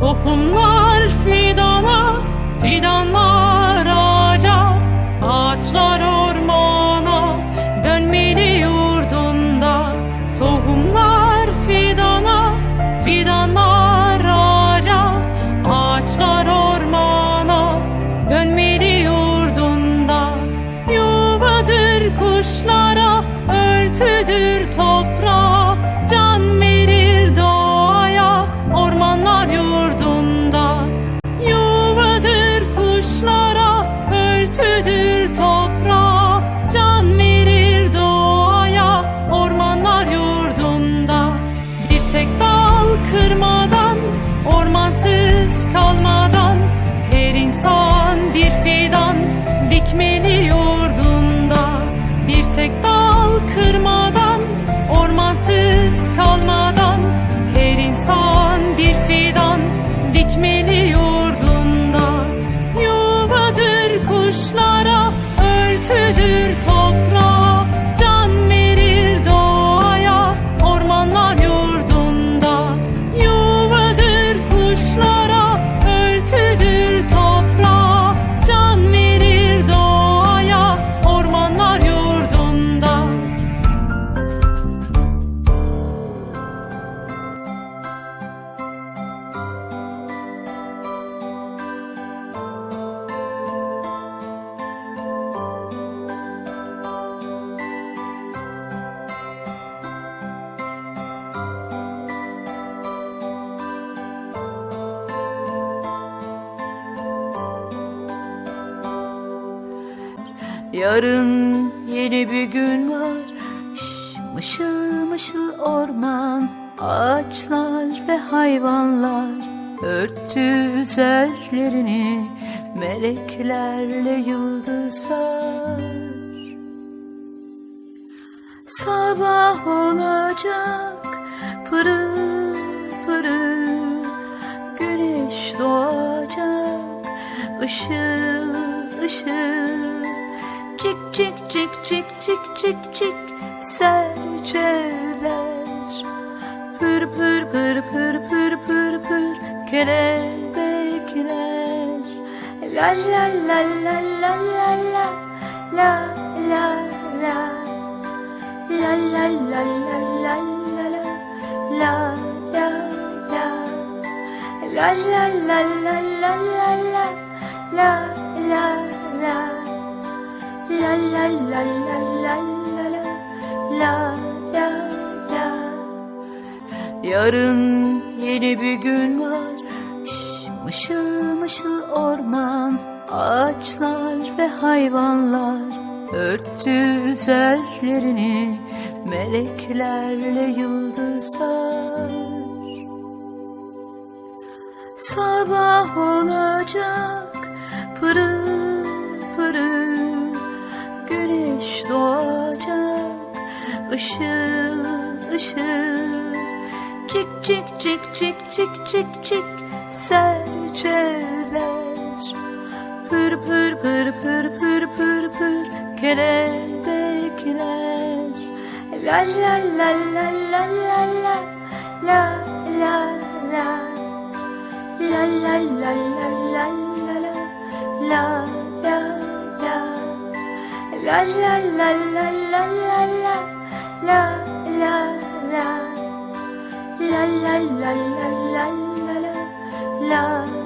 Tohumlar fidana, fidanlar ağaca, ağaçlar Yarın yeni bir gün var. Şş, Mışıl mışıl orman Ağaçlar ve hayvanlar. Örttü üzerlerini Meleklerle yıldızlar. Sabah olacak Pırıl pırıl Güneş doğacak. Işıl ışıl Cik cik cik cik cik cik cik serçeler Pır pır pır pır pır pır pır kelebekler La la la la la la la la la la La la la la la la la la la la La la la la la la la la la la La la la la la la la. La la la. Yarın yeni bir gün var. Şş, Mışıl mışıl orman Ağaçlar ve hayvanlar. Örttü üzerlerini Meleklerle yıldızlar. Sabah olacak pırıl ışıl ışıl Cik cik cik cik cik cik cik serçeler Pır pır pır pır pır pır pır kelebekler La la la la la la la la la la La la la la la la la la la la La la la la la La la la la la